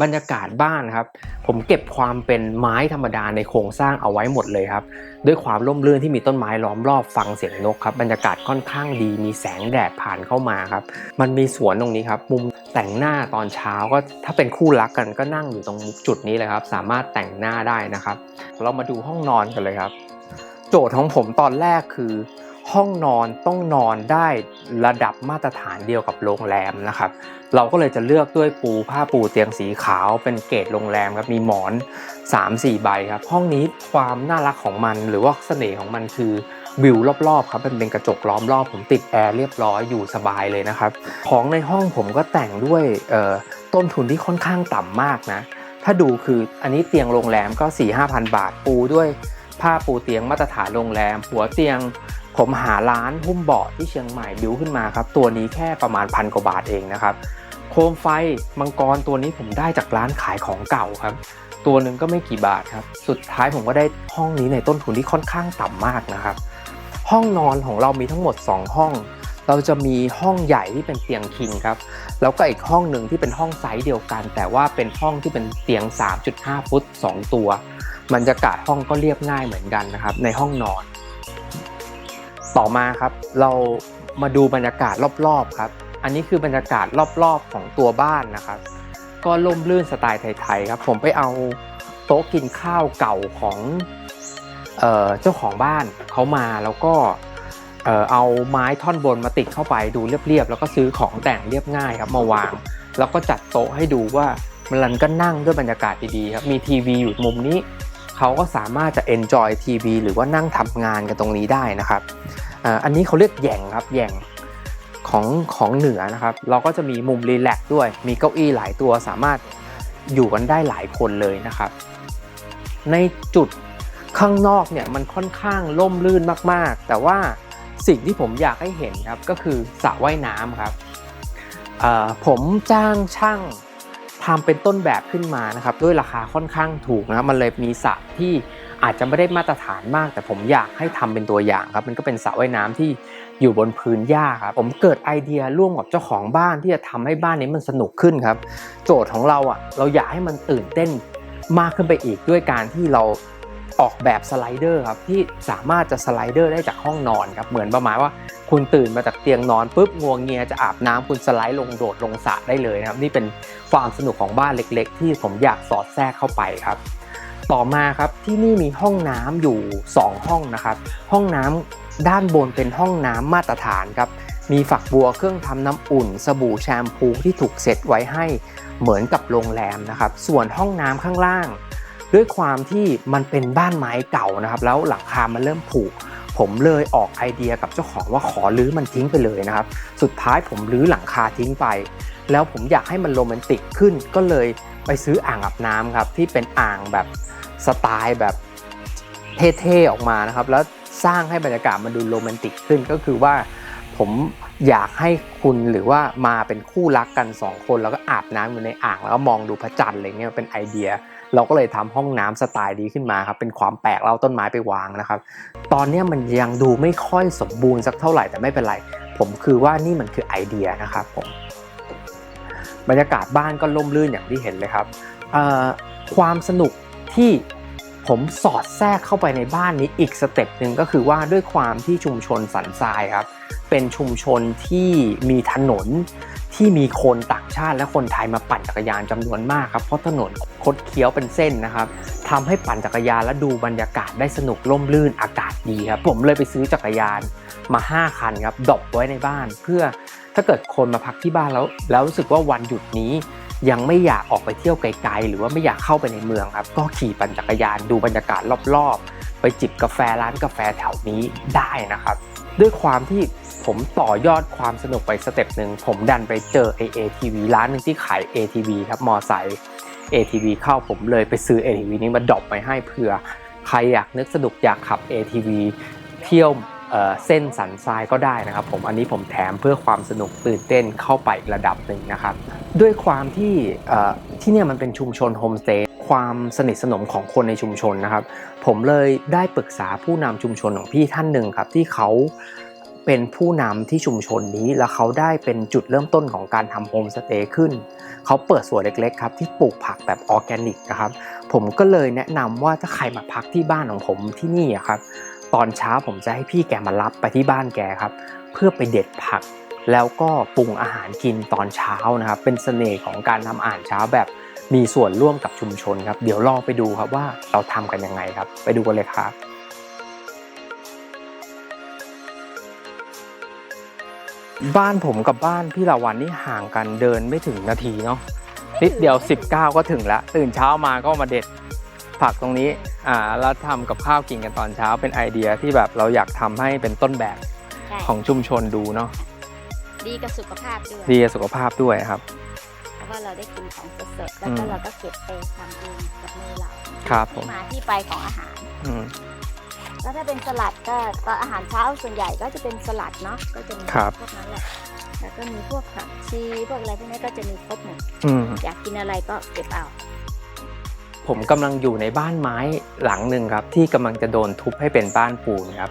บรรยากาศบ้านครับ ผมเก็บความเป็นไม้ธรรมดาในโครงสร้างเอาไว้หมดเลยครับ ด้วยความร่มรื่นที่มีต้นไม้ล้อมรอบฟังเสียงนกครับบรรยากาศค่อนข้างดี มีแสงแดดผ่านเข้ามาครับ มันมีสวนตรงนี้ครับ มุมแต่งหน้าตอนเช้าก็ถ้าเป็นคู่รักกันก็นั่งอยู่ตรงจุดนี้เลยครับ สามารถแต่งหน้าได้นะครับ เรามาดูห้องนอนกันเลยครับ โจทย์ของผมตอนแรกคือ ห้องนอนต้องนอนได้ระดับมาตรฐานเดียวกับโรงแรมนะครับ เราก็เลยจะเลือกด้วยปูผ้าปูเตียงสีขาวเป็นเกรดโรงแรมครับมีหมอน 3-4 ใบครับ ห้องนี้ความน่ารักของมันหรือว่าเสน่ห์ของมันคือวิวรอบๆครับมันเป็นกระจกล้อมรอบผมติดแอร์เรียบร้อยอยู่สบายเลยนะครับ ของในห้องผมก็แต่งด้วยต้นทุนที่ค่อนข้างต่ำมากนะ ถ้าดูคืออันนี้เตียงโรงแรมก็4-5,000บาทปูด้วยผ้าปูเตียงมาตรฐานโรงแรม หัวเตียง ผมหาร้านหุ้มเบาะที่เชียงใหม่บิวขึ้นมาครับ ตัวนี้แค่ประมาณพันกว่าบาทเองนะครับ โคมไฟมังกรตัวนี้ผมได้จากร้านขายของเก่าครับ ตัวหนึ่งก็ไม่กี่บาทครับ สุดท้ายผมก็ได้ห้องนี้ในต้นทุนที่ค่อนข้างต่ำมากนะครับ ห้องนอนของเรามีทั้งหมด 2 ห้อง เราจะมีห้องใหญ่ที่เป็นเตียงคิงครับ แล้วก็อีกห้องหนึ่งที่เป็นห้องไซส์เดียวกัน แต่ว่าเป็นห้องที่เป็นเตียง 3.5 ฟุต 2 ตัวบรรยากาศห้องก็เรียบง่ายเหมือนกันนะครับในห้องนอน ต่อมาครับเรามาดูบรรยากาศรอบๆครับ อันนี้คือบรรยากาศรอบๆของตัวบ้านนะครับ ก็ล่มลื่นสไตล์ไทยๆครับ ผมไปเอาโต๊ะกินข้าวเก่าของเออเจ้าของบ้านเขามาแล้วก็เออเอาไม้ท่อนบนมาติดเข้าไปดูเรียบๆแล้วก็ซื้อของแต่งเรียบง่ายครับมาวาง แล้วก็จัดโต๊ะให้ดูว่ามันก็นั่งด้วยบรรยากาศดีๆครับมีทีวีอยู่มุมนี้ เขาก็สามารถจะ enjoy ทีวีหรือว่านั่งทำงานกันตรงนี้ได้นะครับอันนี้เขาเรียกแย่งครับแย่งของของเหนือนะครับ เราก็จะมีมุมรีแลกซ์ด้วย มีเก้าอี้หลายตัวสามารถอยู่กันได้หลายคนเลยนะครับ ในจุดข้างนอกเนี่ยมันค่อนข้างล่มลื่นมากๆ แต่ว่าสิ่งที่ผมอยากให้เห็นครับก็คือสระว่ายน้ำครับผมจ้างช่าง ทำเป็นต้นแบบขึ้นมานะครับด้วยราคาค่อนข้างถูกนะมันเลยมีสระที่อาจจะไม่ได้มาตรฐานมาก แต่ผมอยากให้ทำเป็นตัวอย่างครับ มันก็เป็นสระว่ายน้ำที่อยู่บนพื้นหญ้าครับผมเกิดไอเดียร่วมกับเจ้าของบ้านที่จะทำให้บ้านนี้มันสนุกขึ้นครับ โจทย์ของเราอะเราอยากให้มันตื่นเต้นมากขึ้นไปอีกด้วยการที่เรา ออกแบบสไลเดอร์ครับที่สามารถจะสไลเดอร์ได้จากห้องนอนครับเหมือนประมาณว่าคุณตื่นมาจากเตียงนอนปุ๊บงวงเงียจะอาบน้ำคุณสไลด์ลงโดดลงสระได้เลยนะครับนี่เป็นความสนุกของบ้านเล็ก ๆ ที่ผมอยากสอดแทรกเข้าไปครับ ต่อมาครับที่นี่มีห้องน้ำอยู่ 2 ห้องนะครับ ห้องน้ำด้านบนเป็นห้องน้ำมาตรฐานครับมีฝักบัวเครื่องทำน้ำอุ่น สบู่แชมพูที่ถูกเซตไว้ให้เหมือนกับโรงแรมนะครับ ส่วนห้องน้ำข้างล่าง ด้วยความที่มันเป็นบ้านไม้เก่านะครับ แล้วหลังคามันเริ่มผุผมเลยออกไอเดียกับเจ้าของว่าขอรื้อมันทิ้งไปเลยนะครับ สุดท้ายผมรื้อหลังคาทิ้งไป แล้วผมอยากให้มันโรแมนติกขึ้น ก็เลยไปซื้ออ่างอาบน้ำครับที่เป็นอ่างแบบสไตล์แบบเท่ๆออกมานะครับ แล้วสร้างให้บรรยากาศมันดูโรแมนติกขึ้นก็คือว่าผมอยากให้คุณหรือว่ามาเป็นคู่รักกันสองคนแล้วก็อาบน้ำอยู่ในอ่างแล้วก็มองดูพระจันทร์อะไรเงี้ยเป็นไอเดีย เราก็เลยทำห้องน้ำสไตล์นี้ขึ้นมาครับเป็นความแปลกเราต้นไม้ไปวางนะครับ ตอนนี้มันยังดูไม่ค่อยสมบูรณ์สักเท่าไหร่แต่ไม่เป็นไร ผมคือว่านี่มันคือไอเดียนะครับผมบรรยากาศบ้านก็ล่มลื่นอย่างที่เห็นเลยครับความสนุกที่ผมสอดแทรกเข้าไปในบ้านนี้อีกสเต็ปหนึ่งก็คือว่าด้วยความที่ชุมชนสันทรายครับเป็นชุมชนที่มีถนน ที่มีคนต่างชาติและคนไทยมาปั่นจักรยานจำนวนมากครับเพราะถนนคดเคี้ยวเป็นเส้นนะครับทำให้ปั่นจักรยานและดูบรรยากาศได้สนุกร่มรื่นอากาศดีครับผมเลยไปซื้อจักรยานมา 5 คันครับดรอปไว้ในบ้าน เพื่อถ้าเกิดคนมาพักที่บ้านแล้ว แล้วรู้สึกว่าวันหยุดนี้ยังไม่อยากออกไปเที่ยวไกลๆ หรือว่าไม่อยากเข้าไปในเมืองครับ ก็ขี่ปั่นจักรยานดูบรรยากาศรอบๆ ไปจิบกาแฟร้านกาแฟแถวนี้ได้นะครับ ด้วยความที่ผมต่อยอดความสนุกไปสเต็ปหนึ่งผมดันไปเจอ AATV ร้านหนึ่งที่ขาย ATV ครับมอไซค์ ATV เข้าผมเลยไปซื้อ ATV นี้มาดรอปไปให้เผื่อ ใครอยากนึกสนุกอยากขับ ATV เที่ยวเเส้นสันทรายก็ได้นะครับผมอันนี้ผมแถมเพื่อความสนุกตื่นเต้นเข้าไปอีกระดับหนึ่งนะครับ ด้วยความที่ที่นี่มันเป็นชุมชนโฮมสเตย์ ความสนิทสนมของคนในชุมชนนะครับ ผมเลยได้ปรึกษาผู้นำชุมชนของพี่ท่านหนึ่งครับ ที่เขาเป็นผู้นำที่ชุมชนนี้ แล้วเขาได้เป็นจุดเริ่มต้นของการทำโฮมสเตย์ขึ้น เขาเปิดสวนเล็กๆครับที่ปลูกผักแบบออร์แกนิกนะครับ ผมก็เลยแนะนำว่าถ้าใครมาพักที่บ้านของผมที่นี่ครับ ตอนเช้าผมจะให้พี่แกมารับไปที่บ้านแกครับ เพื่อไปเด็ดผัก แล้วก็ปรุงอาหารกินตอนเช้านะครับ เป็นเสน่ห์ของการทำอาหารเช้าแบบ มีส่วนร่วมกับชุมชนครับ เดี๋ยวลองไปดูครับว่าเราทำกันยังไงครับ ไปดูกันเลยครับบ้านผมกับบ้านพี่ละวันนี่ห่างกันเดินไม่ถึงนาทีเนาะนิดเดียว 19 ก็ถึงแล้วตื่นเช้ามาก็มาเด็ดผักตรงนี้อ่าแล้วทำกับข้าวกินกันตอนเช้าเป็นไอเดียที่แบบเราอยากทำให้เป็นต้นแบบใช่ของชุมชนดูเนาะดีกับสุขภาพด้วยดีกับสุขภาพด้วยครับเพราะ ว่าเราได้กินของสดๆแล้วอืก็มเราก็เก็บไปทำเองกับมือเราครับผมที่มาที่ไปของอาหาร อืม แล้วถ้าเป็นสลัดก็ก็อาหารเช้าส่วนใหญ่ก็จะเป็นสลัดเนาะก็จะมีครับ พวกนั้นแหละแล้วก็มีพวกผักชีพวกอะไรพวกนี้ก็จะมีครบหมดอืม อยากกินอะไรก็เก็บเอาผมกำลังอยู่ในบ้านไม้หลังหนึ่งครับ ที่กำลังจะโดนทุบให้เป็นบ้านปูนครับ